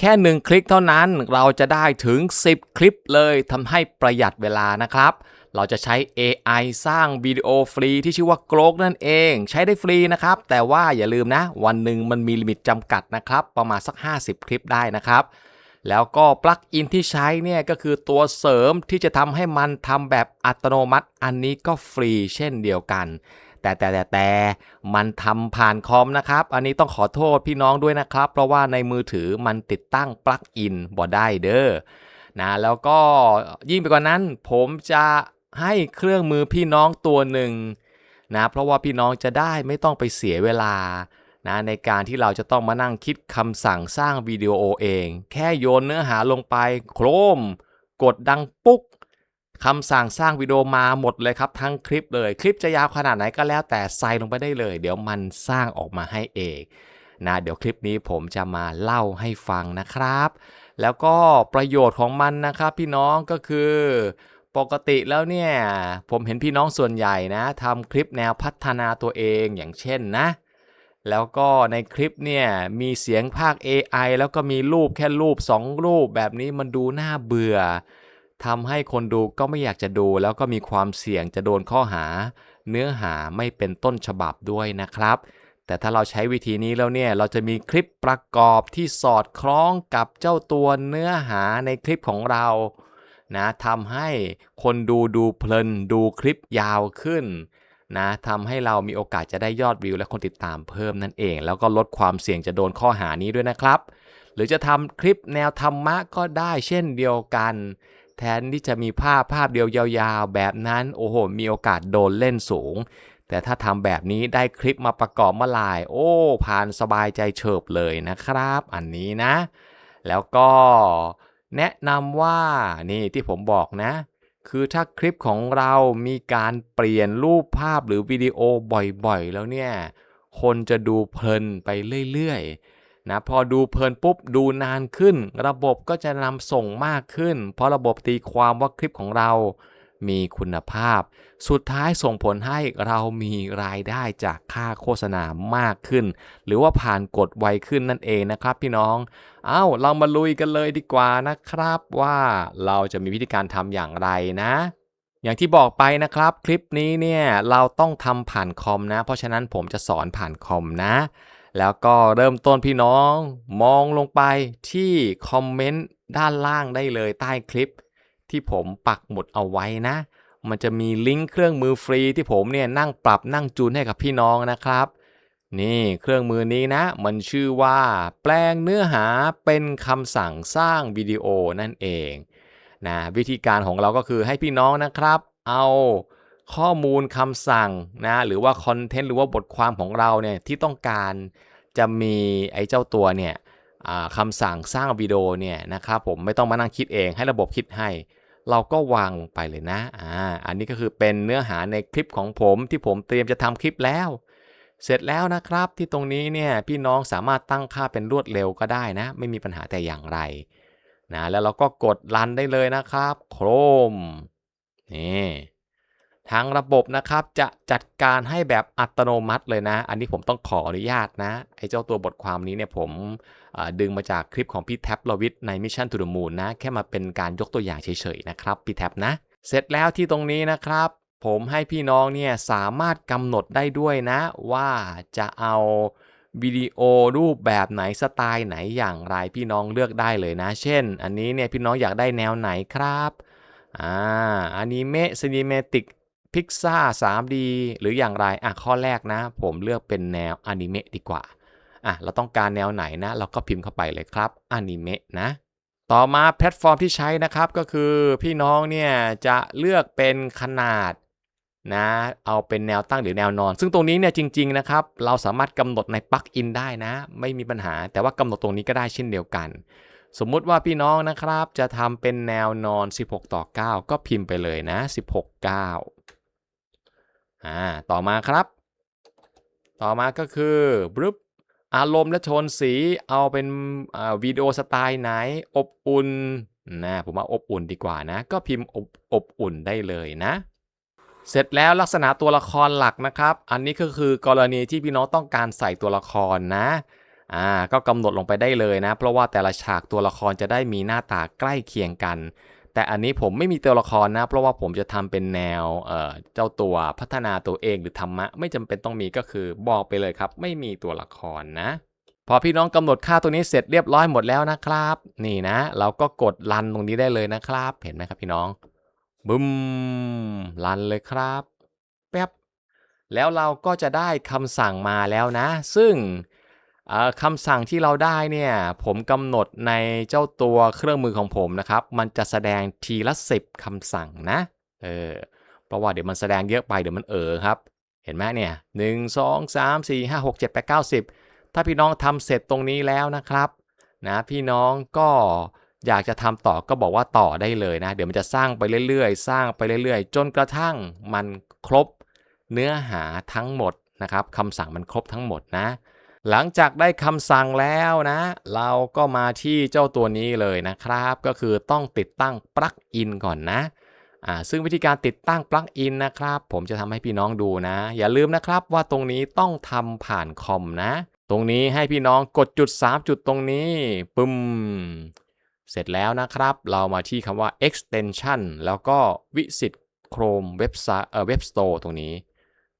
แค่หนึ่งคลิกเท่านั้นเราจะได้ถึง 10 คลิปเลยทำให้ประหยัดเวลานะครับ เราจะใช้ AI สร้างวิดีโอฟรีที่ชื่อว่า g r o k นั่นเอง ใช้ได้ฟรีนะครับ แต่ว่าอย่าลืมนะ วันหนึ่งมันมีลิมิตจำกัดนะครับ ประมาณสัก 50 คลิปได้นะครับ แล้วก็ปลั๊กอินที่ใช้เนี่ยก็คือตัวเสริมที่จะทำให้มันทำแบบอัตโนมัติ อันนี้ก็ฟรีเช่นเดียวกัน แต่แต่แต่แต่มันทำผ่านคอมนะครับ อันนี้ต้องขอโทษพี่น้องด้วยนะครับ เพราะว่าในมือถือมันติดตั้งปลั๊กอินบ่ได้เด้อนะแล้วก็ยิ่งไปกว่านั้น ผมจะให้เครื่องมือพี่น้องตัวหนึ่งนะเพราะว่าพี่น้องจะได้ไม่ต้องไปเสียเวลานะในการที่เราจะต้องมานั่งคิดคำสั่งสร้างวิดีโอเอง แค่โยนเนื้อหาลงไปโครม กดดังปุ๊ก คำสั่งสร้างวิดีโอมาหมดเลยครับ ทั้งคลิปเลย คลิปจะยาวขนาดไหนก็แล้วแต่ใส่ลงไปได้เลย เดี๋ยวมันสร้างออกมาให้เองนะเดี๋ยวคลิปนี้ผมจะมาเล่าให้ฟังนะครับ แล้วก็ประโยชน์ของมันนะครับ พี่น้องก็คือ ปกติแล้วเนี่ย ผมเห็นพี่น้องส่วนใหญ่นะทำคลิปแนวพัฒนาตัวเองอย่างเช่นนะ แล้วก็ในคลิปเนี่ยมีเสียงภาค AI แล้วก็มีรูปแค่รูป 2 รูปแบบนี้มันดูน่าเบื่อ ทำให้คนดูก็ไม่อยากจะดู แล้วก็มีความเสี่ยงจะโดนข้อหา เนื้อหาไม่เป็นต้นฉบับด้วยนะครับ แต่ถ้าเราใช้วิธีนี้แล้วเนี่ย เราจะมีคลิปประกอบที่สอดคล้องกับเจ้าตัวเนื้อหาในคลิปของเรา นะทำให้คนดูดูเพลินดูคลิปยาวขึ้นนะทำให้เรามีโอกาสจะได้ยอดวิวและคนติดตามเพิ่มนั่นเอง แล้วก็ลดความเสี่ยงจะโดนข้อหานี้ด้วยนะครับ หรือจะทำคลิปแนวธรรมะก็ได้เช่นเดียวกัน แทนที่จะมีภาพภาพเดียวยาวๆ แบบนั้น โอ้โห มีโอกาสโดนเล่นสูง แต่ถ้าทำแบบนี้ได้คลิปมาประกอบเมื่อไหร่โอ้ ผ่านสบายใจเฉิบเลยนะครับ อันนี้นะ แล้วก็แนะนำว่านี่ที่ผมบอกนะ คือถ้าคลิปของเรามีการเปลี่ยนรูปภาพหรือวิดีโอบ่อยๆ แล้วเนี่ย คนจะดูเพลินไปเรื่อยๆ นะพอดูเพลินปุ๊บดูนานขึ้น ระบบก็จะนำส่งมากขึ้น เพราะระบบตีความว่าคลิปของเรา มีคุณภาพ สุดท้ายส่งผลให้เรามีรายได้จากค่าโฆษณามากขึ้น หรือว่าผ่านกดไวขึ้นนั่นเองนะครับพี่น้องเอ้าเรามาลุยกันเลยดีกว่านะครับว่าเราจะมีวิธีการทำอย่างไรนะอย่างที่บอกไปนะครับคลิปนี้เนี่ยเราต้องทำผ่านคอมนะ เพราะฉะนั้นผมจะสอนผ่านคอมนะ แล้วก็เริ่มต้นพี่น้องมองลงไปที่คอมเมนต์ด้านล่างได้เลยใต้คลิป ที่ผมปักหมุดเอาไว้นะ มันจะมีลิงก์เครื่องมือฟรีที่ผมเนี่ยนั่งปรับนั่งจูนให้กับพี่น้องนะครับ นี่เครื่องมือนี้นะ มันชื่อว่า แปลงเนื้อหาเป็นคำสั่งสร้างวิดีโอนั่นเองนะวิธีการของเราก็คือให้พี่น้องนะครับ เอา ข้อมูลคำสั่งนะหรือว่าคอนเทนต์หรือว่าบทความของเราเนี่ยที่ต้องการจะมีไอ้เจ้าตัวเนี่ยคำสั่งสร้างวิดีโอเนี่ยนะครับผมไม่ต้องมานั่งคิดเองให้ระบบคิดให้ เราก็วางลงไปเลยนะอ่าอันนี้ก็คือเป็นเนื้อหาในคลิปของผมที่ผมเตรียมจะทำคลิปแล้ว เสร็จแล้วนะครับที่ตรงนี้เนี่ยพี่น้องสามารถตั้งค่าเป็นรวดเร็วก็ได้นะ ไม่มีปัญหาแต่อย่างไรนะแล้วเราก็กดรันได้เลยนะครับ โครมนี่ ทางระบบนะครับจะจัดการให้แบบอัตโนมัติเลยนะ อันนี้ผมต้องขออนุญาตนะ ไอ้เจ้าตัวบทความนี้เนี่ยผมดึงมาจากคลิปของพี่แท็บลวิทใน Mission to the Moon นะ แค่มาเป็นการยกตัวอย่างเฉยๆนะครับพี่แท็บนะ เสร็จแล้วที่ตรงนี้นะครับ ผมให้พี่น้องเนี่ยสามารถกำหนดได้ด้วยนะ ว่าจะเอาวิดีโอรูปแบบไหนสไตล์ไหนอย่างไรพี่น้องเลือกได้เลยนะ เช่น อันนี้เนี่ยพี่น้องอยากได้แนวไหนครับอ่าอนิเมะซีนิเมติก พิกซ่า 3D หรืออย่างไรอะข้อแรกนะ ผมเลือกเป็นแนวอนิเมะดีกว่าอะเราต้องการแนวไหนนะ เราก็พิมพ์เข้าไปเลยครับอนิเมะนะต่อมาแพลตฟอร์มที่ใช้นะครับก็คือพี่น้องเนี่ยจะเลือกเป็นขนาดนะเอาเป็นแนวตั้งหรือแนวนอน ซึ่งตรงนี้เนี่ยจริง ๆ นะครับ เราสามารถกำหนดในปลั๊กอินได้นะ ไม่มีปัญหา แต่ว่ากำหนดตรงนี้ก็ได้เช่นเดียวกัน สมมุติว่าพี่น้องนะครับจะทำเป็นแนวนอน 16 ต่อ 9 ก็พิมพ์ไปเลยนะ 16 9 อ่าต่อมาครับ ต่อมาก็คือบึ๊บอารมณ์และโทนสีเอาเป็นวิดีโอสไตล์ไหนอบอุ่นนะผมว่าอบอุ่นดีกว่านะ ก็พิมพ์อบอบอุ่นได้เลยนะ เสร็จแล้วลักษณะตัวละครหลักนะครับ อันนี้ก็คือกรณีที่พี่น้องต้องการใส่ตัวละครนะอ่าก็กำหนดลงไปได้เลยนะ เพราะว่าแต่ละฉากตัวละครจะได้มีหน้าตาใกล้เคียงกัน แต่อันนี้ผมไม่มีตัวละครนะ เพราะว่าผมจะทำเป็นแนวเเจ้าตัวพัฒนาตัวเองหรือธรรมะ ไม่จำเป็นต้องมีก็คือบอกไปเลยครับ ไม่มีตัวละครนะ พอพี่น้องกำหนดค่าตัวนี้เสร็จเรียบร้อยหมดแล้วนะครับ นี่นะ เราก็กดรันตรงนี้ได้เลยนะครับ เห็นไหมครับพี่น้องบึ้มรันเลยครับ แป๊บแล้วเราก็จะได้คำสั่งมาแล้วนะ ซึ่ง คำสั่งที่เราได้เนี่ยผมกำหนดในเจ้าตัวเครื่องมือของผมนะครับ มันจะแสดงทีละสิบคำสั่งนะเออเพราะว่าเดี๋ยวมันแสดงเยอะไปเดี๋ยวมันเออครับ เห็นไหมเนี่ยหนึ่งสองสามสี่ห้าหกเจ็ดแปดเก้าสิบถ้าพี่น้องทำเสร็จตรงนี้แล้วนะครับนะพี่น้องก็อยากจะทำต่อก็บอกว่าต่อได้เลยนะ เดี๋ยวมันจะสร้างไปเรื่อยๆ สร้างไปเรื่อยๆ จนกระทั่งมันครบเนื้อหาทั้งหมดนะครับคำสั่งมันครบทั้งหมดนะ หลังจากได้คำสั่งแล้วนะ เราก็มาที่เจ้าตัวนี้เลยนะครับ ก็คือต้องติดตั้งปลั๊กอินก่อนนะอ่าซึ่งวิธีการติดตั้งปลั๊กอินนะครับ ผมจะทำให้พี่น้องดูนะ อย่าลืมนะครับว่าตรงนี้ต้องทำผ่านคอมนะ ตรงนี้ให้พี่น้องกดจุด 3 จุดตรงนี้ปึ้มเสร็จแล้วนะครับ เรามาที่คำว่า extension แล้วก็วิสิต Chrome Web เอ่อ Web Store ตรงนี้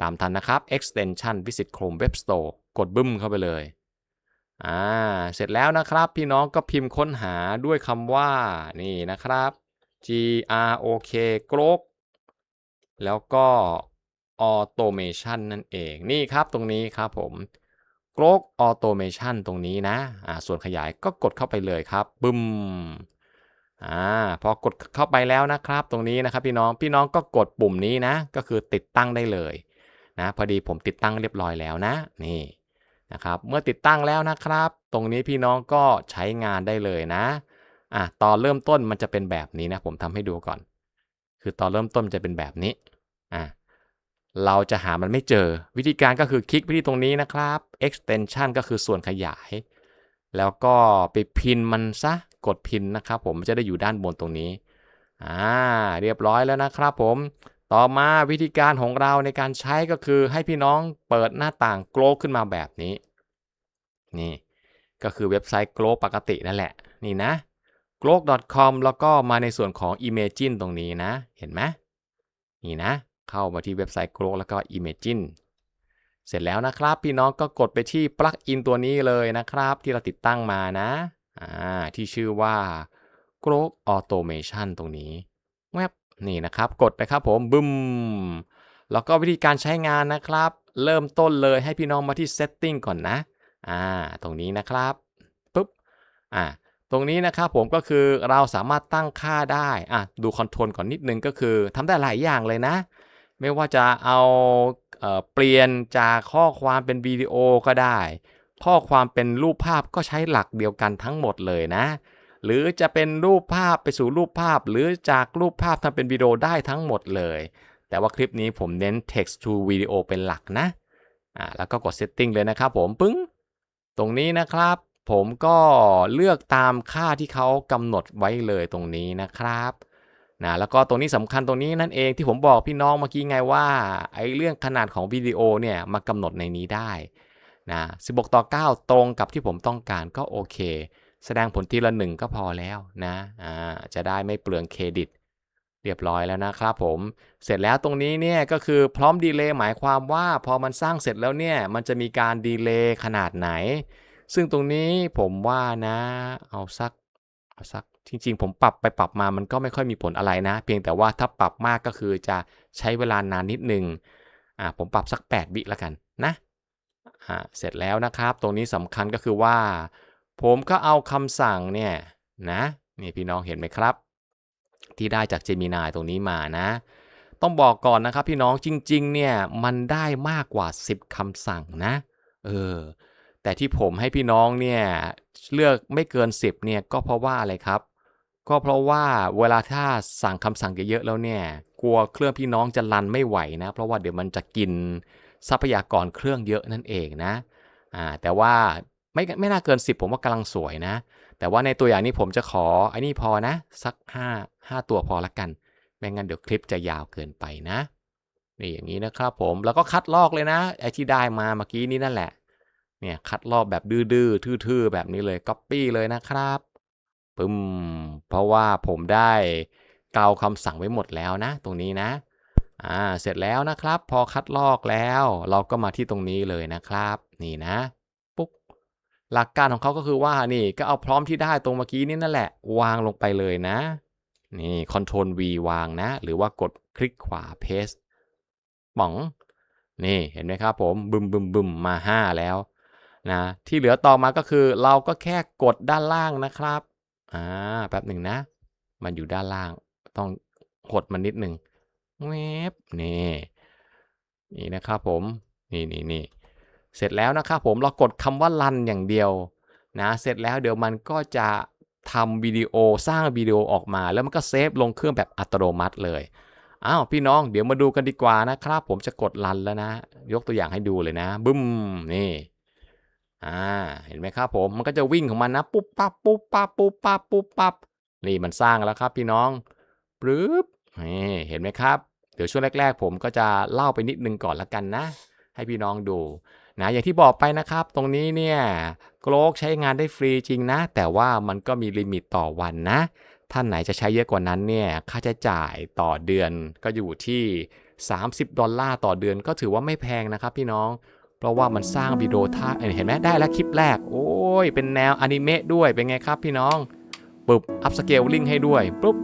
ตามทันนะครับ extension วิสิต Chrome Web Store กดบึ้มเข้าไปเลยอ่าเสร็จแล้วนะครับ พี่น้องก็พิมพ์ค้นหาด้วยคำว่านี่นะครับ G R O K Grok แล้วก็ automation นั่นเองนี่ครับตรงนี้ครับผม g r o k automation ตรงนี้นะอ่าส่วนขยายก็กดเข้าไปเลยครับ บึ้มอ่าพอกดเข้าไปแล้วนะครับ ตรงนี้นะครับพี่น้องพี่น้องก็กดปุ่มนี้นะ ก็คือติดตั้งได้เลยนะ พอดีผมติดตั้งเรียบร้อยแล้วนะนี่ นะครับ เมื่อติดตั้งแล้วนะครับ ตรงนี้พี่น้องก็ใช้งานได้เลยนะอะตอนเริ่มต้นมันจะเป็นแบบนี้นะ ผมทำให้ดูก่อน คือตอนเริ่มต้นจะเป็นแบบนี้อะเราจะหามันไม่เจอ วิธีการก็คือคลิกไปที่ตรงนี้นะครับ extension ก็คือส่วนขยาย แล้วก็ไปพินมันซะ กดพินนะครับ ผมจะได้อยู่ด้านบนตรงนี้ อ่า เรียบร้อยแล้วนะครับผม ต่อมาวิธีการของเราในการใช้ก็คือให้พี่น้องเปิดหน้าต่างโกลขึ้นมาแบบนี้ นี่ก็คือเว็บไซต์โกลปกตินั่นแหละ นี่นะ g l o c o m แล้วก็มาในส่วนของ Imagine ตรงนี้นะ เห็นไหมนี่นะ เข้ามาที่เว็บไซต์ g r o แล้วก็ Imagine เสร็จแล้วนะครับ พี่น้องก็กดไปที่ปลั๊กอินตัวนี้เลยนะครับ ที่เราติดตั้งมานะอ่าที่ชื่อว่า g r o Automation ตรงนี้แวบ นี่นะครับ กดไปครับผมบึ้มแล้วก็วิธีการใช้งานนะครับ เริ่มต้นเลยให้พี่น้องมาที่ Setting ก่อนนะอ่าตรงนี้นะครับปุ๊บอ่าตรงนี้นะครับผมก็คือเราสามารถตั้งค่าได้อะดูคอนโทรลก่อนนิดนึงก็คือทำได้หลายอย่างเลยนะ ไม่ว่าจะเอาเอเปลี่ยนจากข้อความเป็นวิดีโอก็ได้ ข้อความเป็นรูปภาพก็ใช้หลักเดียวกันทั้งหมดเลยนะ หรือจะเป็นรูปภาพไปสู่รูปภาพ หรือจากรูปภาพทำเป็นวิดีโอได้ทั้งหมดเลย แต่ว่าคลิปนี้ผมเน้น text to video เป็นหลักนะอ่าแล้วก็กด setting เลยนะครับผมปึ้ง ตรงนี้นะครับ ผมก็เลือกตามค่าที่เขากำหนดไว้เลยตรงนี้นะครับนะแล้วก็ตรงนี้สำคัญตรงนี้นั่นเองที่ผมบอกพี่น้องเมื่อกี้ไงว่าไอ้เรื่องขนาดของวิดีโอเนี่ยมากำหนดในนี้ได้นะ16 ต่อ 9 ตรงกับที่ผมต้องการก็โอเค แสดงผลทีละหนึ่งก็พอแล้วนะอ่าจะได้ไม่เปลืองเครดิต เรียบร้อยแล้วนะครับผม เสร็จแล้วตรงนี้เนี่ยก็คือพร้อมดีเลย์หมายความว่าพอมันสร้างเสร็จแล้วเนี่ยมันจะมีการดีเลย์ขนาดไหน ซึ่งตรงนี้ผมว่านะเอาสักเอาสักจริงๆ ผมปรับไปปรับมามันก็ไม่ค่อยมีผลอะไรนะ เพียงแต่ว่าถ้าปรับมากก็คือจะใช้เวลานานนิดนึงอ่าผมปรับสัก 8 วิแล้วกันนะอ่าเสร็จแล้วนะครับ ตรงนี้สำคัญก็คือว่า ผมก็เอาคำสั่งเนี่ยนะนี่พี่น้องเห็นไหมครับ ที่ได้จาก Gemini ตรงนี้มานะ ต้องบอกก่อนนะครับพี่น้องจริงๆเนี่ยมันได้มากกว่า 10คำสั่งนะเออแต่ที่ผมให้พี่น้องเนี่ยเลือกไม่เกิน 10เนี่ยก็เพราะว่าอะไรครับ ก็เพราะว่าเวลาถ้าสั่งคำสั่งเยอะๆแล้วเนี่ยกลัวเครื่องพี่น้องจะรันไม่ไหวนะ เพราะว่าเดี๋ยวมันจะกินทรัพยากรเครื่องเยอะนั่นเองนะอ่าแต่ว่า ไม่ไม่น่าเกิน 10 ผมว่ากำลังสวยนะ แต่ว่าในตัวอย่างนี้ผมจะขอไอ้นี่พอนะ สัก 5 5 ตัวพอละกัน ไม่งั้นเดี๋ยวคลิปจะยาวเกินไปนะนี่อย่างนี้นะครับผมแล้วก็คัดลอกเลยนะไอ้ที่ได้มาเมื่อกี้นี้นั่นแหละเนี่ยคัดลอกแบบดื้อๆทื่อๆแบบนี้เลย Copy เลยนะครับปึ้มเพราะว่าผมได้เกาคำสั่งไว้หมดแล้วนะ ตรงนี้นะอ่าเสร็จแล้วนะครับ พอคัดลอกแล้ว เราก็มาที่ตรงนี้เลยนะครับ นี่นะ หลักการของเขาก็คือว่านี่ก็เอาพร้อมที่ได้ตรงเมื่อกี้นี่นั่นแหละ วางลงไปเลยนะ นี่ Ctrl V วางนะ หรือว่ากดคลิกขวา Paste ป๋อง นี่เห็นไหมครับผมบึมบึมบึมมา 5 แล้วนะที่เหลือต่อมาก็คือเราก็แค่กดด้านล่างนะครับอ่าแป๊บหนึ่งนะ มันอยู่ด้านล่างต้องหดมันนิดหนึ่งเวบนี่นี่นะครับผมนี่นี่นี่ เสร็จแล้วนะครับผมเรากดคำว่า run อย่างเดียวนะเสร็จแล้วเดี๋ยวมันก็จะทำวิดีโอสร้างวิดีโอออกมา แล้วมันก็เซฟลงเครื่องแบบอัตโนมัติเลยอ้าวพี่น้องเดี๋ยวมาดูกันดีกว่านะครับ ผมจะกดรันแล้วนะ ยกตัวอย่างให้ดูเลยนะบึ้มนี่อ่าเห็นไหมครับผมมันก็จะวิ่งของมันนะปุ๊บปั๊บปุ๊บปั๊บปุ๊บปั๊บปุ๊บปั๊บนี่มันสร้างแล้วครับพี่น้องปึ๊บนี่เห็นไหมครับ เดี๋ยวช่วงแรก ๆ ผมก็จะเล่าไปนิดนึงก่อนละกันนะ ให้พี่น้องดู นะอย่างที่บอกไปนะครับตรงนี้เนี่ยโกลกใช้งานได้ฟรีจริงนะ แต่ว่ามันก็มีลิมิตต่อวันนะ ท่านไหนจะใช้เยอะกว่านั้นเนี่ยค่าใช้จ่ายต่อเดือนก็อยู่ที่ 30 ดอลลาร์ต่อเดือนก็ถือว่าไม่แพงนะครับพี่น้อง เพราะว่ามันสร้างวิดีโอท่าเห็นไหมได้แล้วคลิปแรก โอ้ย เป็นแนวอนิเมะด้วยเป็นไงครับพี่น้องปุ๊บอัพสเกลลิงให้ด้วยปุ๊บ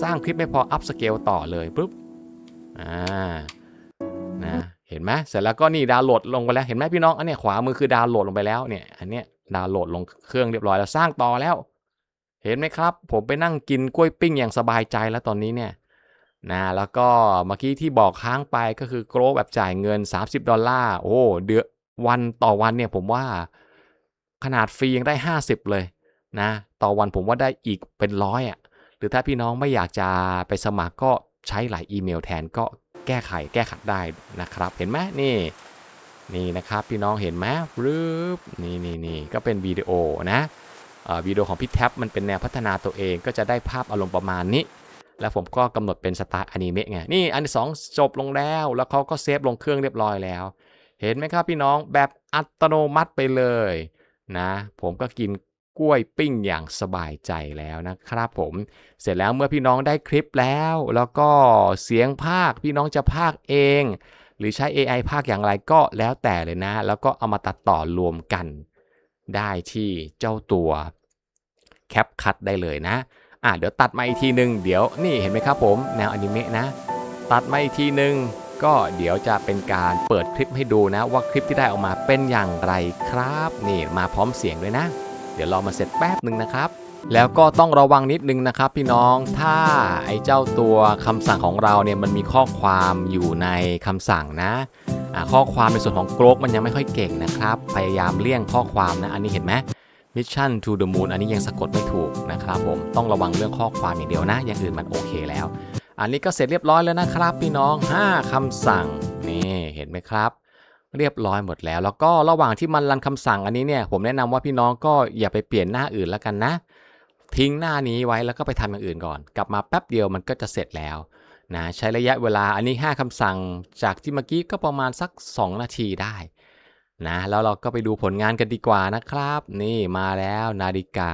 สร้างคลิปไม่พออัพสเกลต่อเลยปุ๊บอ่านะ ห็นไหมเสร็จแล้วก็นี่ดาวน์โหลดลงไปแล้วเห็นไหมพี่น้องอันนี้ขวามือคือดาวน์โหลดลงไปแล้วเนี่ยอันเนี้ยดาวน์โหลดลงเครื่องเรียบร้อยแล้วสร้างต่อแล้ว เห็นไหมครับ ผมไปนั่งกินกล้วยปิ้งอย่างสบายใจแล้วตอนนี้เนี่ยนะแล้วก็เมื่อกี้ที่บอกค้างไปก็คือโกลแบบจ่ายเงิน 30 ดอลลาร์โอ้เดือนวันต่อวันเนี่ยผมว่าขนาดฟรียังได้ 50 เลยนะต่อวันผมว่าได้อีกเป็นร้อยอะหรือถ้าพี่น้องไม่อยากจะไปสมัครก็ใช้หลายอีเมลแทนก็ แก้ไขแก้ขัดได้นะครับ เห็นไหมนี่นี่นะครับพี่น้องเห็นไหมรึบนี่นี่นี่ก็เป็นวิดีโอนะวิดีโอของพี่แท็บมันเป็นแนวพัฒนาตัวเองก็จะได้ภาพอารมณ์ประมาณนี้ แล้วผมก็กำหนดเป็นสไตล์อนิเมะไงนี่อันที่สองจบลงแล้ว แล้วเขาก็เซฟลงเครื่องเรียบร้อยแล้ว เห็นไหมครับพี่น้องแบบอัตโนมัติไปเลยนะ ผมก็กิน กล้วยปิ้งอย่างสบายใจแล้วนะครับผม เสร็จแล้วเมื่อพี่น้องได้คลิปแล้ว แล้วก็เสียงภาคพี่น้องจะภาคเอง หรือใช้ AI ภาคอย่างไรก็แล้วแต่เลยนะ แล้วก็เอามาตัดต่อรวมกัน ได้ที่เจ้าตัวแคปคัดได้เลยนะอะเดี๋ยวตัดมาอีกทีหนึ่งเดี๋ยวนี่เห็นไหมครับผม แนวอนิเมะนะ ตัดมาอีกทีหนึ่งก็เดี๋ยวจะเป็นการเปิดคลิปให้ดูนะว่าคลิปที่ได้ออกมาเป็นอย่างไรครับ นี่มาพร้อมเสียงด้วยนะ เดี๋ยวรอมาเสร็จแป๊บหนึ่งนะครับแล้วก็ต้องระวังนิดนึงนะครับพี่น้องถ้าไอ้เจ้าตัวคำสั่งของเราเนี่ยมันมีข้อความอยู่ในคำสั่งนะข้อความในส่วนของโกรกมันยังไม่ค่อยเก่งนะครับ พยายามเลี่ยงข้อความนะ อันนี้เห็นไหม Mission to the Moon อันนี้ยังสะกดไม่ถูกนะครับผมต้องระวังเรื่องข้อความอย่างเดียวนะ อย่างอื่นมันโอเคแล้ว อันนี้ก็เสร็จเรียบร้อยแล้วนะครับ พี่น้อง 5คำสั่งนี่เห็นไหมครับ เรียบร้อยหมดแล้ว แล้วก็ระหว่างที่มันรันคำสั่งอันนี้เนี่ยผมแนะนำว่าพี่น้องก็อย่าไปเปลี่ยนหน้าอื่นแล้วกันนะ ทิ้งหน้านี้ไว้แล้วก็ไปทำอย่างอื่นก่อน กลับมาแป๊บเดียวมันก็จะเสร็จแล้วนะใช้ระยะเวลาอันนี้ 5คำสั่งจากที่เมื่อกี้ก็ประมาณสัก 2 นาทีได้นะแล้วเราก็ไปดูผลงานกันดีกว่านะครับ นี่มาแล้วนาฬิกา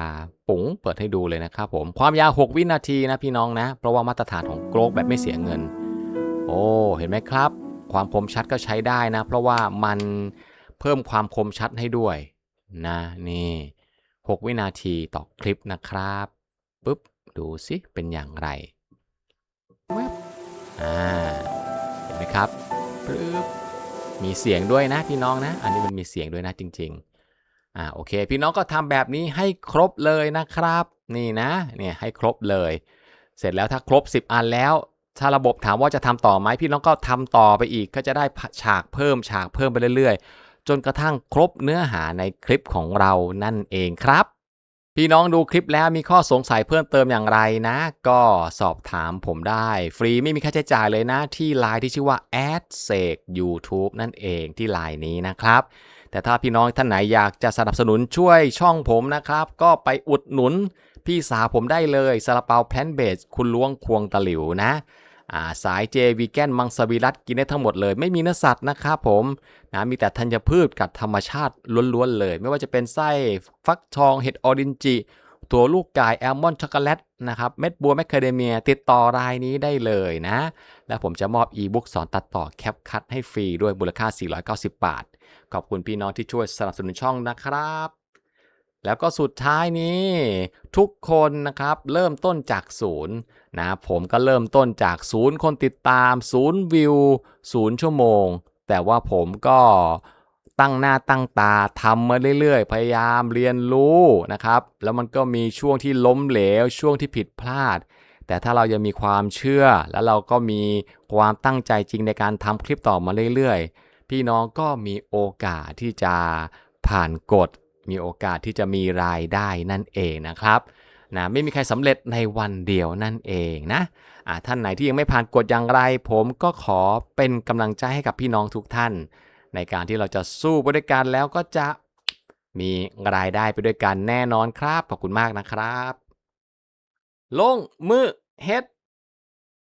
ปุ๋งเปิดให้ดูเลยนะครับผมความยาว 6 วินาทีนะพี่น้องนะ เพราะว่ามาตรฐานของโกลกแบบไม่เสียเงิน โอ้ เห็นไหมครับ ความคมชัดก็ใช้ได้นะ เพราะว่ามันเพิ่มความคมชัดให้ด้วยนะนี่ 6 วินาทีต่อคลิปนะครับปุ๊บดูสิเป็นอย่างไรแวบอ่าเห็นไหมครับปึ๊บมีเสียงด้วยนะพี่น้องนะ อันนี้มันมีเสียงด้วยนะจริง ๆ อ่าโอเค พี่น้องก็ทำแบบนี้ให้ครบเลยนะครับ นี่นะเนี่ยให้ครบเลย เสร็จแล้วถ้าครบ 10 อันแล้ว ถ้าระบบถามว่าจะทำต่อไหมพี่น้องก็ทำต่อไปอีก ก็จะได้ฉากเพิ่มฉากเพิ่มไปเรื่อยๆ จนกระทั่งครบเนื้อหาในคลิปของเรานั่นเองครับ พี่น้องดูคลิปแล้วมีข้อสงสัยเพิ่มเติมอย่างไรนะ ก็สอบถามผมได้ ฟรีไม่มีค่าใช้จ่ายเลยนะ ที่ไลน์ที่ชื่อว่า a d s e k YouTube นั่นเองที่ไลน์นี้นะครับแต่ถ้าพี่น้องท่านไหนอยากจะสนับสนุนช่วยช่องผมนะครับ ก็ไปอุดหนุนพี่สาวผมได้เลยซาลาเปาแพนเบสคุณล้วงควงตะหลิวนะ สายเจวีแกนมังสวิรัตกินได้ทั้งหมดเลย ไม่มีเนื้อสัตว์นะครับผมนะมีแต่ธัญพืชกับธรรมชาติล้วนๆเลย ไม่ว่าจะเป็นไส้ฟักทองเห็ดออรินจิตัวลูกไก่แอลมอนช็อกโกแลตนะครับเม็ดบัวแมคคาเดเมียติดต่อรายนี้ได้เลยนะ และผมจะมอบอีบุ๊กสอนตัดต่อแคปคัดให้ฟรีด้วยมูลค่า 490 บาท ขอบคุณพี่น้องที่ช่วยสนับสนุนช่องนะครับ แล้วก็สุดท้ายนี้ ทุกคนนะครับเริ่มต้นจากศูนย์นะผมก็เริ่มต้นจากศูนย์คนติดตามศูนย์วิวศูนย์ชั่วโมง แต่ว่าผมก็ตั้งหน้าตั้งตาทำมาเรื่อยๆ พยายามเรียนรู้นะครับ แล้วมันก็มีช่วงที่ล้มเหลวช่วงที่ผิดพลาด แต่ถ้าเรายังมีความเชื่อ แล้วเราก็มีความตั้งใจจริงในการทำคลิปต่อมาเรื่อยๆ พี่น้องก็มีโอกาสที่จะผ่านกฎ มีโอกาสที่จะมีรายได้นั่นเองนะครับนะไม่มีใครสำเร็จในวันเดียวนั่นเองนะท่านไหนที่ยังไม่ผ่านกฎอย่างไร ผมก็ขอเป็นกำลังใจให้กับพี่น้องทุกท่าน ในการที่เราจะสู้ไปด้วยกันแล้วก็จะมีรายได้ไปด้วยกันแน่นอนครับ ขอบคุณมากนะครับ ลงมือเฮ็ด